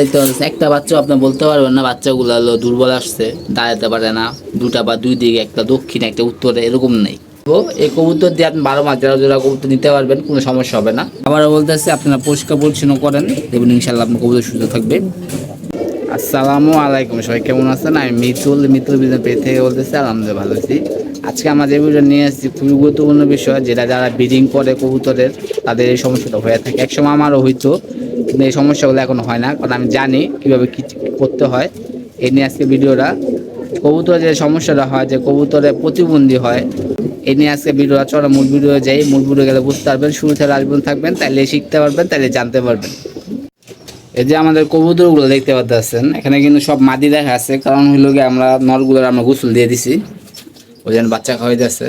দেখতে পাচ্ছেন একটা বাচ্চা আপনি বলতে পারবেন না, বাচ্চাগুলো হলো দুর্বল আসছে, দাঁড়াতে পারে না, দুটা বা দুই দিকে, একটা দক্ষিণে, একটা উত্তরে, এরকম নেই। এই কবুতর দিয়ে আপনি বারো মাস জোড়া জোড়া কবুতর নিতে পারবেন, কোনো সমস্যা হবে না। আবারও বলতেছি, আপনারা পরিষ্কার পরিচ্ছন্ন করেন, দেখবেন ইনশাল্লাহ আপনার কবুতর সুস্থ থাকবে। আসসালামু আলাইকুম, সবাই কেমন আছেন? আমি মিতুল মিতুল বিজনেস পেজ থেকে বলতেছি, আলহামদুলিল্লাহ ভালো আছি। আজকে আমাদের ভিডিও নিয়ে আসছি, খুবই গুরুত্বপূর্ণ বিষয়, যেটা যারা ব্রিডিং করে কবুতরের, তাদের এই সমস্যাটা হয়ে থাকে। একসময় আমারও হইতো কিন্তু এই সমস্যাগুলো এখন হয় না। কারণ আমি জানি কীভাবে কী করতে হয়। এই নিয়ে আজকে ভিডিওটা। কবুতরের যে সমস্যাটা হয়, যে কবুতরে প্রতিবন্ধী হয় এই নিয়ে আজকে ভিডিওটা চলো মূল ভিডিও যাই। মূল ভিডিও গেলে বুঝতে পারবেন, শুরু থেকে আসবেন থাকবেন, তাইলে শিখতে পারবেন, তাইলে জানতে পারবেন। এই যে আমাদের কবুতরগুলো দেখতে পাচ্ছেন এখানে কিন্তু সব মাদি দেখা আছে। কারণ হইল গিয়ে আমরা নলগুলোর আমরা গোসল দিয়ে দিছি। ওই জন্য বাচ্চা খাওয়াই যাচ্ছে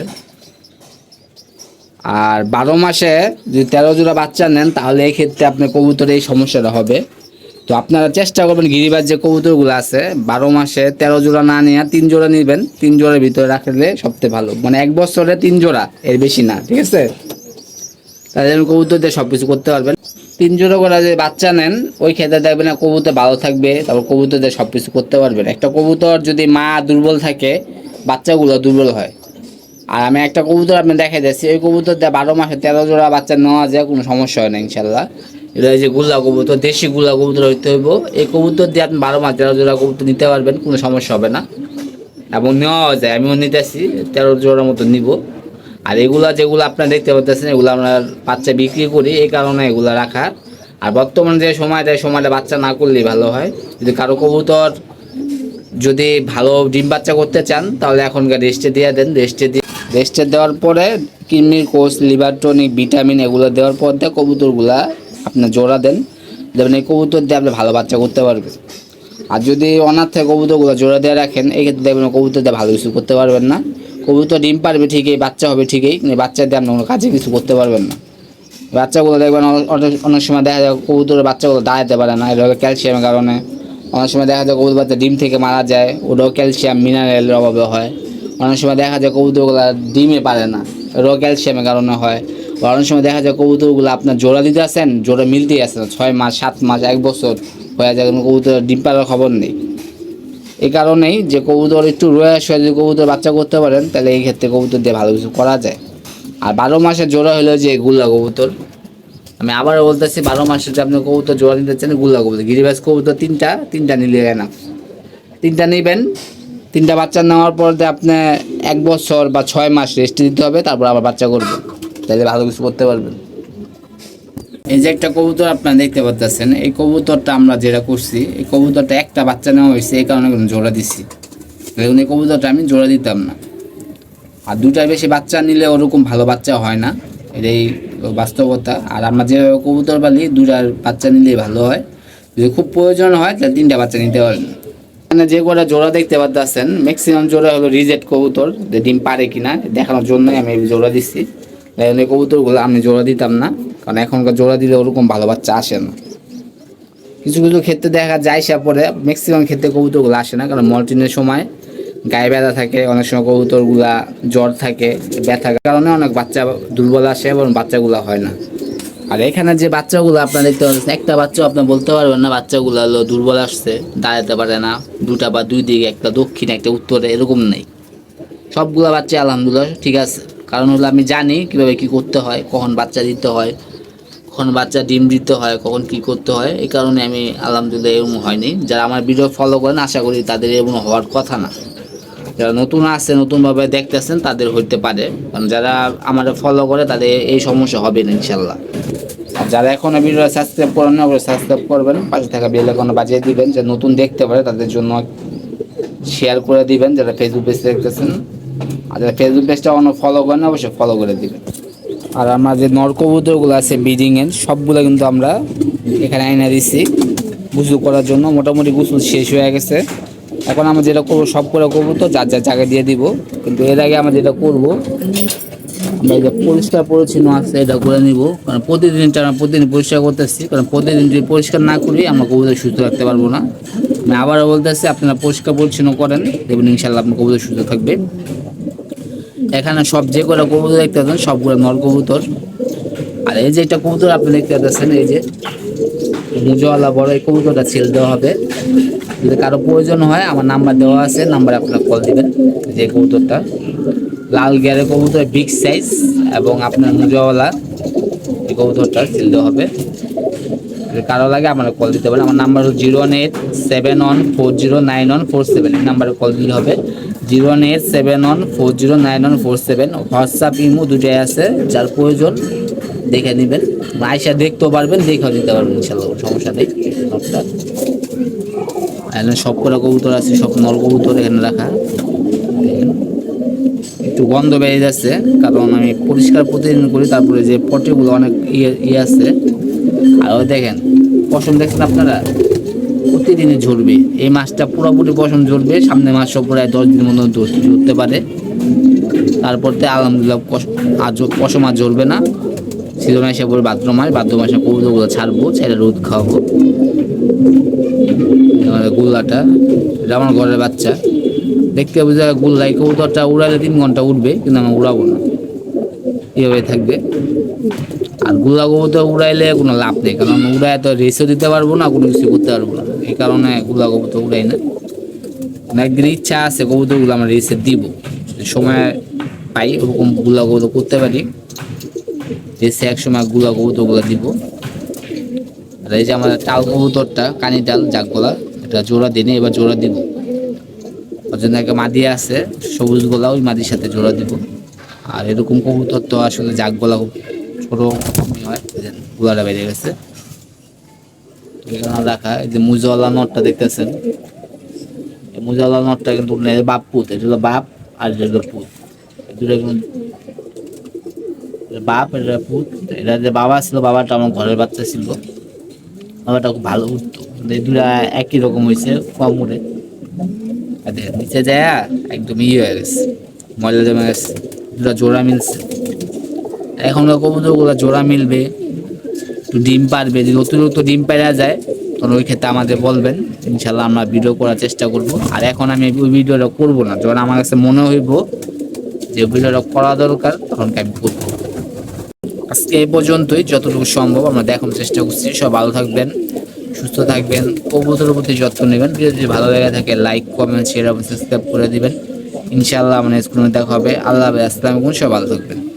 আর বারো মাসে যদি তেরো জোড়া বাচ্চা নেন, তাহলে এই ক্ষেত্রে আপনার কবুতরের এই সমস্যাটা হবে। তো আপনারা চেষ্টা করবেন গিরিবাজ যে কবুতরগুলো আছে, বারো মাসে তেরো জোড়া না নিয়ে তিন জোড়া নিবেন। তিন জোড়ার ভিতরে রাখলে সবথেকে ভালো। মানে এক বছরে তিন জোড়া, এর বেশি না, ঠিক আছে? তাদের কবুতর দিয়ে সব কিছু করতে পারবেন। তিন জোড়া করে যে বাচ্চা নেন, ওই ক্ষেত্রে দেখবেন না কবুতর ভালো থাকবে, তারপর কবুতর দিয়ে সব কিছু করতে পারবেন। একটা কবুতর যদি মা দুর্বল থাকে, বাচ্চাগুলো দুর্বল হয়। আর আমি একটা কবুতর আপনি দেখে দিচ্ছি। ওই কবুতর দিয়ে বারো মাসে তেরো জোড়া বাচ্চা নেওয়া যায়, কোনো সমস্যা হয় না, ইনশাল্লাহ। এটা হচ্ছে গুলা কবুতর, দেশি গুলা কবুতর হইতে হইব। এই কবুতর দিয়ে আপনি বারো মাস তেরো জোড়া কবুতর নিতে পারবেন, কোনো সমস্যা হবে না। এবং নেওয়া যায়, আমিও নিতেছি, তেরো জোড়ার মতো নিব। আর এগুলা যেগুলো আপনারা দেখতে পাচ্ছেন এগুলো আমরা বাচ্চা বিক্রি করি, এই কারণে এগুলো রাখার। আর বর্তমানে যে সময়টা এই সময়টা বাচ্চা না করলেই ভালো হয়। যদি কারও কবুতর যদি ভালো ডিম বাচ্চা করতে চান, তাহলে এখনকার রেস্টে দিয়ে দেন, রেস্টে দিয়ে রেস্টে দেওয়ার পরে কিডনির কোষ, লিভার টনিক, ভিটামিন এগুলো দেওয়ার পর দিয়ে কবুতরগুলা আপনি জোড়া দেন। যেমন এই কবুতর দিয়ে আপনি ভালো বাচ্চা করতে পারবেন। আর যদি অনাথ কবুতরগুলো জোড়া দিয়ে রাখেন এই ক্ষেত্রে দেখবেন কবুতর দিয়ে ভালো কিছু করতে পারবেন না। কবুতর ডিম পারবে ঠিকই, বাচ্চা হবে ঠিকই, কিন্তু বাচ্চা দিয়ে আপনি কোনো কাজে কিছু করতে পারবেন না। বাচ্চাগুলো দেখবেন অনেক সময় দেখা যায় কবুতরের বাচ্চাগুলো দাঁড়াতে পারে না এটা ক্যালসিয়ামের কারণে। অনেক সময় দেখা যায় কবুতর বাচ্চা ডিম থেকে মারা যায়, ওটাও ক্যালসিয়াম মিনারেলের অভাবে হয়। অনেক সময় দেখা যায় কবুতরগুলো ডিমে পারে না ওটাও ক্যালসিয়ামের কারণে হয়। অনেক সময় দেখা যায় কবুতরগুলো আপনার জোড়া দিতে আসেন, জোড়া মিলতেই আসে না, ছয় মাস, সাত মাস, এক বছর হয়ে যায় কিন্তু কবুতর ডিম পাড়ার খবর নেই। এই কারণেই যে কবুতর একটু রয়ে আসে যদি কবুতর বাচ্চা করতে পারেন, তাহলে এই ক্ষেত্রে কবুতর দিয়ে ভালো কিছু করা যায়। আর বারো মাসে জোড়া হলো যে গুল্লা কবুতর। আমি আবারও বলতেছি, বারো মাসে যে আপনি কবুতর জোড়া নিতে চান, গুল্লা কবুতর। গিরিবাজ কবুতর তিনটা তিনটা নিলে না তিনটা নেবেন তিনটা বাচ্চা নেওয়ার পর আপনি এক বছর বা ছয় মাস রেস্ট দিতে হবে, তারপর আবার বাচ্চা করবেন। তাহলে ভালো কিছু করতে পারবেন। এই যে একটা কবুতর আপনারা দেখতে পাচ্ছেন এই কবুতরটা আমরা যেটা করছি, এই কবুতরটা একটা বাচ্চা নেওয়া হয়েছে, এই কারণে জোড়া দিছি। দেখুন এই কবুতরটা আমি জোড়া দিতাম না। আর দুটার বেশি বাচ্চা নিলে ওরকম ভালো বাচ্চা হয় না, এটাই বাস্তবতা। আর আমরা যেভাবে কবুতর পালি দুটার বাচ্চা নিলেই ভালো হয়। যদি খুব প্রয়োজন হয়, তাহলে তিনটা বাচ্চা নিতে পারেন এখানে যে কটা জোড়া দেখতে পাচ্ছেন ম্যাক্সিমাম জোড়া হলো রিজেক্ট কবুতর, যে ডিম পারে কিনা, দেখানোর জন্যই আমি জোড়া দিচ্ছি এই কবুতরগুলো আমি জোড়া দিতাম না, কারণ এখনকার জোড়া দিলে ওরকম ভালো বাচ্চা আসে না। কিছু কিছু ক্ষেত্রে দেখা যায় সে পরে ম্যাক্সিমাম ক্ষেত্রে কবুতরগুলো আসে না, কারণ মলটিনের সময় গায়ে ব্যথা থাকে, অনেক সময় কবুতরগুলা জ্বর থাকে, ব্যথার কারণে অনেক বাচ্চা দুর্বল আসে এবং বাচ্চাগুলো হয় না। আর এখানে যে বাচ্চাগুলো আপনার দেখতে পাচ্ছেন একটা বাচ্চা আপনার বলতে পারবেন না, বাচ্চাগুলো হলো দুর্বল আসছে, দাঁড়াতে পারে না, দুটা বা দুই দিকে, একটা দক্ষিণে, একটা উত্তরে, এরকম নেই। সবগুলো বাচ্চা আলহামদুলিল্লাহ ঠিক আছে। কারণ হলো আমি জানি কীভাবে কি করতে হয়, কখন বাচ্চা দিতে হয়, কখন বাচ্চা ডিম দিতে হয়, কখন কি করতে হয়, এই কারণে আমি আলহামদুলিল্লাহ এরকম হয়নি। যারা আমার ভিডিও ফলো করেন, আশা করি তাদের এরকম হওয়ার কথা না। যারা নতুন আছে নতুনভাবে দেখতেছেন, তাদের হইতে পারে। কারণ যারা আমার ফলো করে, তাদের এই সমস্যা হবে না, ইনশাল্লাহ। যারা এখনও ভিডিও সাবস্ক্রাইব করেন না সাবস্ক্রাইব করবেন, পাশে থাকা বেল এখনও বাজিয়ে দিবেন, যে নতুন দেখতে পারে তাদের জন্য শেয়ার করে দিবেন, যারা ফেসবুক পেজ দেখতেছেন। আর যারা ফেসবুক পেজটা অন্য ফলো করেন অবশ্যই ফলো করে দিবেন। আর আমরা যে নর কবুতরগুলো আছে ব্রিডিং এর, সবগুলো কিন্তু আমরা এখানে আইনা দিচ্ছি গুসল করার জন্য। মোটামুটি গুসল শেষ হয়ে গেছে। এখন আমরা যেটা করব, সব করে করব তো যার যার জায়গায় দিয়ে দিব। কিন্তু এর আগে আমরা যেটা করব আমরা যে পরিষ্কার পরিচ্ছন্ন আছে এটা করে নিব। কারণ প্রতিদিন আমরা প্রতিদিন পরিষ্কার করতেছি। কারণ প্রতিদিন যদি পরিষ্কার না করি, আমরা কবুতর সুস্থ রাখতে পারব না। আমি আবারও বলতেছি, আপনারা পরিষ্কার পরিচ্ছন্ন করেন। দেখবেন ইনশাল্লাহ আপনার কবুতর সুস্থ থাকবে। এখানে সব যে করে কবুতর দেখতে পাচ্ছেন, সবগুলো নর কবুতর। আর এই যে একটা কবুতর আপনি দেখতে পাচ্ছেন, এই যে মুজওয়ালা বড় এই কবুতরটা ছেল দেওয়া হবে। যদি কারও প্রয়োজন হয়, আমার নাম্বার দেওয়া আছে নাম্বারে আপনারা কল দিবেন, যে কবুতরটা। লাল গিয়ারের কবুতর বিগ সাইজ এবং আপনার মুজওয়ালা এই কবুতরটা ছেল দেওয়া হবে। কারও লাগে আমরা কল দিতে পারেন। আমার নাম্বার হলো zero one eight seven one four zero nine one four seven এই নাম্বারে কল দিলে হবে। Zero one eight seven one four zero nine one four seven WhatsApp imo দুটাই আছে। যার প্রয়োজন দেখে নেবেন। আয়সা দেখতেও পারবেন, দেখেও দিতে পারবেন ইনশাল্লাহ সমস্যা নেই। নটটা এখানে সব কটা কবুতর আছে, সব নল কবুতর এখানে রাখা। একটু গন্ধ বেরিয়ে যাচ্ছে, কারণ আমি পরিষ্কার প্রতিদিন করি, তারপরে যে পটিগুলো অনেক ইয়ে ইয়ে আছে। আর দেখেন, পশম দেখছেন আপনারা? প্রতিদিনই ঝরবে। এই মাছটা পুরোপুরি পশম ঝরবে, সামনে মাস প্রায় দশ দিনের মতো ঝরতে পারে। তারপর তো আলহামদুলিল্লাহ ঝ- পশম আর ঝরবে না। সিজন এসে পরে ভাদ্র মাস, ভাদ্র মাসে কবুতরগুলো ছাড়বো, ছেড়ে রোদ খাওয়াবো। গুল্লাটা, এটা আমার ঘরের বাচ্চা। দেখতে হবে যে গুল্লাই কবুতরটা উড়ালে তিন ঘণ্টা উঠবে, কিন্তু আমি উড়াবো না। এইভাবে থাকবে। আরগুলা কবুতর উড়াইলে কোনো লাভ নেই, কারণ উড়ায় তো রেসও দিতে পারব না, কোনো কিছু করতে পারব না। এই কারণে গুলা কবুতর উড়াই না। আমার একদিন ইচ্ছা আছে কবুতরগুলো আমরা রেসে দিব। সময় পাই, ওরকমগুলা কবুতর করতে পারি। রেসে এক সময়গুলা কবুতরগুলো দিব। আর এই যে আমাদের টাল কবুতরটা, কানি টাল, জাগগোলা, এটা জোড়া দিনে, এবার জোড়া দিব। জন্য একটা মাদি আছে সবুজ গোলা ওই মাদির সাথে জোড়া দিব। আর এরকম কবুতর তো আসলে জাগগোলা খুব ছোট কমই হয় গোলাটা বেড়ে গেছে। এখানে রাখা, এই যে মুজাওয়ালা নটটা দেখতেছেন? এই মুজওয়ালা নটটা কিন্তু বাপ পুত, এটা হলো বাপ আর এটা হলো পুত। কিন্তু বাপ, এটা পুত। এটা যে বাবা ছিল, বাবাটা আমার ঘরের বাচ্চা ছিল। বাবাটা খুব ভালো উঠতো। এই দুটা একই রকম হয়েছে কম উঠে আর, নিচে যায় একদম ইয়ে হয়ে গেছে। ময়লা জমে গেছে। দুটা জোড়া মিলছে। এখন কবুতরগুলো জোড়া মিলবে। একটু ডিম পারবে। যদি অতিরিক্ত ডিম পাইরা যায়, তখন ওই ক্ষেত্রে আমাদের বলবেন। ইনশাল্লাহ আমরা ভিডিও করার চেষ্টা করব। আর এখন আমি ওই ভিডিওটা করব না। যখন আমার কাছে মনে হইব যে ভিডিওটা করা দরকার, তখন আমি করব? আজকে এই পর্যন্তই। যতটুকু সম্ভব আমরা দেখানোর চেষ্টা করছি। সব ভালো থাকবেন। সুস্থ থাকবেন, কবুতরের প্রতি যত্ন নেবেন। ভিডিও যদি ভালো লেগে থাকে লাইক কমেন্ট শেয়ার এবং সাবস্ক্রাইব করে দিবেন। ইনশাআল্লাহ আমার স্কুলে দেখা হবে। আল্লাহ আসসালামু সব ভালো থাকবেন।